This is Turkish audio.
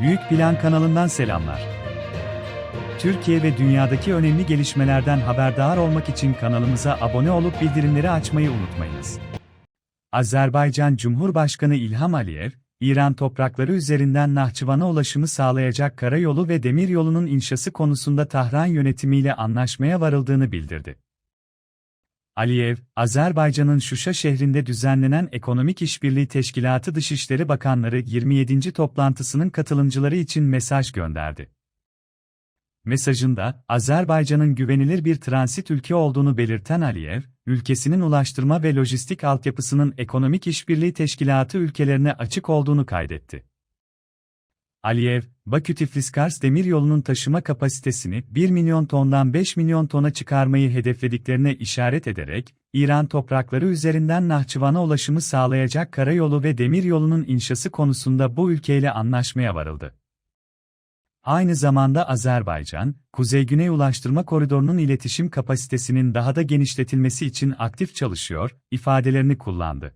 Büyük Plan kanalından selamlar. Türkiye ve dünyadaki önemli gelişmelerden haberdar olmak için kanalımıza abone olup bildirimleri açmayı unutmayınız. Azerbaycan Cumhurbaşkanı İlham Aliyev, İran toprakları üzerinden Nahçıvan'a ulaşımı sağlayacak karayolu ve demiryolunun inşası konusunda Tahran yönetimiyle anlaşmaya varıldığını bildirdi. Aliyev, Azerbaycan'ın Şuşa şehrinde düzenlenen Ekonomik İşbirliği Teşkilatı Dışişleri Bakanları 27. toplantısının katılımcıları için mesaj gönderdi. Mesajında, Azerbaycan'ın güvenilir bir transit ülke olduğunu belirten Aliyev, ülkesinin ulaştırma ve lojistik altyapısının Ekonomik İşbirliği Teşkilatı ülkelerine açık olduğunu kaydetti. Aliyev, Bakü-Tiflis-Kars demiryolunun taşıma kapasitesini 1 milyon tondan 5 milyon tona çıkarmayı hedeflediklerine işaret ederek, İran toprakları üzerinden Nahçıvan'a ulaşımı sağlayacak karayolu ve demiryolunun inşası konusunda bu ülkeyle anlaşmaya varıldı. Aynı zamanda Azerbaycan, Kuzey-Güney Ulaştırma Koridoru'nun iletişim kapasitesinin daha da genişletilmesi için aktif çalışıyor, ifadelerini kullandı.